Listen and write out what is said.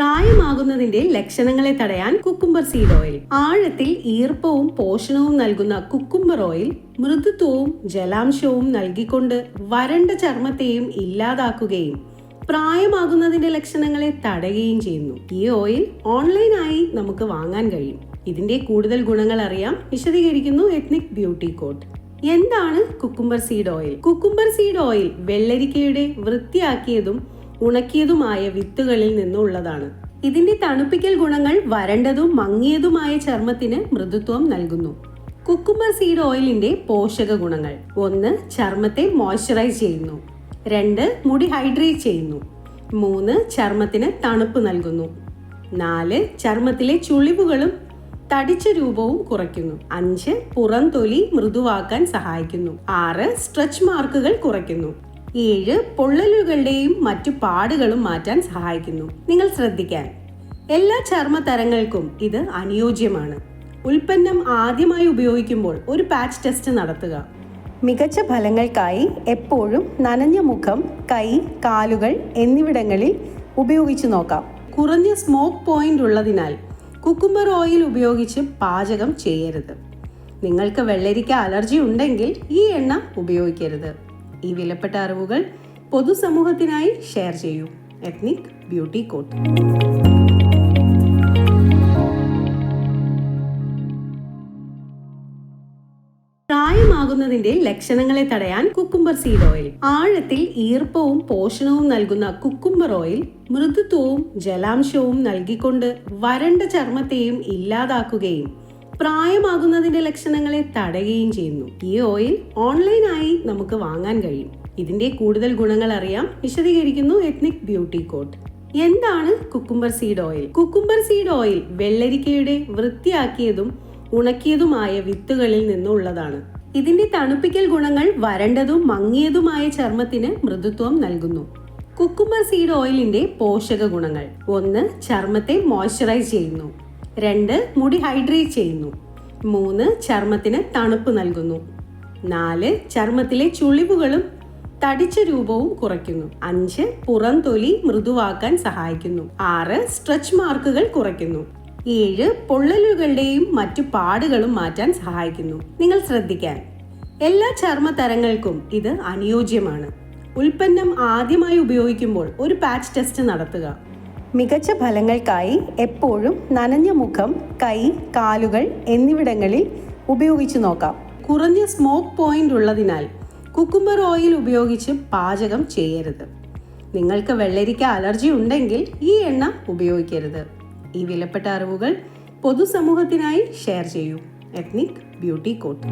പ്രായമാകുന്നതിന്റെ ലക്ഷണങ്ങളെ തടയാൻ cucumber seed oil. ആഴത്തിൽ ഈർപ്പവും പോഷണവും നൽകുന്ന കുക്കുംബർ ഓയിൽ മൃദുത്വവും ജലാംശവും നൽകിക്കൊണ്ട് വരണ്ട ചർമ്മത്തെയും ഇല്ലാതാക്കുകയും പ്രായമാകുന്നതിന്റെ ലക്ഷണങ്ങളെ തടയുകയും ചെയ്യുന്നു. ഈ ഓയിൽ ഓൺലൈനായി നമുക്ക് വാങ്ങാൻ കഴിയും. ഇതിന്റെ കൂടുതൽ ഗുണങ്ങൾ അറിയാം. വിശദീകരിക്കുന്നു എത്നിക് ബ്യൂട്ടി കോട്ട്. എന്താണ് cucumber seed oil? Cucumber seed oil വെള്ളരിക്കയുടെ വൃത്തിയാക്കിയതും ഉണക്കിയതുമായ വിത്തുകളിൽ നിന്നുള്ളതാണ്. ഇതിന്റെ തണുപ്പിക്കൽ ഗുണങ്ങൾ വരണ്ടതും മങ്ങിയതുമായ ചർമ്മത്തിന് മൃദുത്വം നൽകുന്നു. കുക്കുമ്പർ സീഡ് ഓയിലിന്റെ പോഷക ഗുണങ്ങൾ. ഒന്ന് ചർമ്മത്തെ മോയ്സ്ചറൈസ് ചെയ്യുന്നു. രണ്ട് മുടി ഹൈഡ്രേറ്റ് ചെയ്യുന്നു. മൂന്ന് ചർമ്മത്തിന് തണുപ്പ് നൽകുന്നു. നാല് ചർമ്മത്തിലെ ചുളിവുകളും തടിച്ച രൂപവും കുറയ്ക്കുന്നു. അഞ്ച് പുറം തൊലി മൃദുവാക്കാൻ സഹായിക്കുന്നു. ആറ് സ്ട്രെച്ച് മാർക്കുകൾ കുറയ്ക്കുന്നു. ഏഴ് പൊള്ളലുകളുടെയും മറ്റു പാടുകളും മാറ്റാൻ സഹായിക്കുന്നു. നിങ്ങൾ ശ്രദ്ധിക്കാൻ. എല്ലാ ചർമ്മ തരങ്ങൾക്കും ഇത് അനുയോജ്യമാണ്. ഉൽപ്പന്നം ആദ്യമായി ഉപയോഗിക്കുമ്പോൾ ഒരു പാച്ച് ടെസ്റ്റ് നടത്തുക. മികച്ച ഫലങ്ങൾക്കായി എപ്പോഴും നനഞ്ഞ മുഖം കൈ കാലുകൾ എന്നിവിടങ്ങളിൽ ഉപയോഗിച്ചു നോക്കാം. കുറഞ്ഞ സ്മോക്ക് പോയിന്റ് ഉള്ളതിനാൽ കുക്കുംബർ ഓയിൽ ഉപയോഗിച്ച് പാചകം ചെയ്യരുത്. നിങ്ങൾക്ക് വെള്ളരിക്ക അലർജി ഉണ്ടെങ്കിൽ ഈ എണ്ണ ഉപയോഗിക്കരുത്. ഈ വിലപ്പെട്ട അറിവുകൾ പൊതുസമൂഹത്തിനായി ഷെയർ ചെയ്യൂ. Ethnic beauty coat. പ്രായമാകുന്നതിന്റെ ലക്ഷണങ്ങളെ തടയാൻ കുക്കുംബർ സീഡ് ഓയിൽ. ആഴത്തിൽ ഈർപ്പവും പോഷണവും നൽകുന്ന കുക്കുംബർ ഓയിൽ മൃദുത്വവും ജലാംശവും നൽകിക്കൊണ്ട് വരണ്ട ചർമ്മത്തെയും ഇല്ലാതാക്കുകയും പ്രായമാകുന്നതിന്റെ ലക്ഷണങ്ങളെ തടയുകയും ചെയ്യുന്നു. ഈ ഓയിൽ ഓൺലൈനായി നമുക്ക് വാങ്ങാൻ കഴിയും. ഇതിന്റെ കൂടുതൽ ഗുണങ്ങൾ അറിയാം. വിശദീകരിക്കുന്നു എത്നിക് ബ്യൂട്ടി കോട്ട്. എന്താണ് cucumber seed oil? Cucumber seed oil വെള്ളരിക്കയുടെ വൃത്തിയാക്കിയതും ഉണക്കിയതുമായ വിത്തുകളിൽ നിന്നുള്ളതാണ്. ഇതിന്റെ തണുപ്പിക്കൽ ഗുണങ്ങൾ വരണ്ടതും മങ്ങിയതുമായ ചർമ്മത്തിന് മൃദുത്വം നൽകുന്നു. കുക്കുംബർ സീഡ് ഓയിലിന്റെ പോഷക ഗുണങ്ങൾ. ഒന്ന് ചർമ്മത്തെ മോയ്സ്ചറൈസ് ചെയ്യുന്നു. രണ്ട് മുടി ഹൈഡ്രേറ്റ് ചെയ്യുന്നു. മൂന്ന് ചർമ്മത്തിന് തണുപ്പ് നൽകുന്നു. നാല് ചർമ്മത്തിലെ ചുളിവുകളും തടിച്ച രൂപവും കുറയ്ക്കുന്നു. അഞ്ച് പുറംതൊലി മൃദുവാക്കാൻ സഹായിക്കുന്നു. ആറ് സ്ട്രെച്ച് മാർക്കുകൾ കുറയ്ക്കുന്നു. ഏഴ് പൊള്ളലുകളുടെയും മറ്റു പാടുകളും മാറ്റാൻ സഹായിക്കുന്നു. നിങ്ങൾ ശ്രദ്ധിക്കാൻ. എല്ലാ ചർമ്മ തരങ്ങൾക്കും ഇത് അനുയോജ്യമാണ്. ഉൽപ്പന്നം ആദ്യമായി ഉപയോഗിക്കുമ്പോൾ ഒരു പാച്ച് ടെസ്റ്റ് നടത്തുക. മികച്ച ഫലങ്ങൾക്കായി എപ്പോഴും നനഞ്ഞ മുഖം കൈ കാലുകൾ എന്നിവിടങ്ങളിൽ ഉപയോഗിച്ചു നോക്കാം. കുറഞ്ഞ സ്മോക്ക് പോയിന്റ് ഉള്ളതിനാൽ കുക്കുംബർ ഓയിൽ ഉപയോഗിച്ച് പാചകം ചെയ്യരുത്. നിങ്ങൾക്ക് വെള്ളരിക്ക അലർജി ഉണ്ടെങ്കിൽ ഈ എണ്ണ ഉപയോഗിക്കരുത്. ഈ വിലപ്പെട്ട അറിവുകൾ പൊതുസമൂഹത്തിനായി ഷെയർ ചെയ്യൂ. Ethnic beauty coat.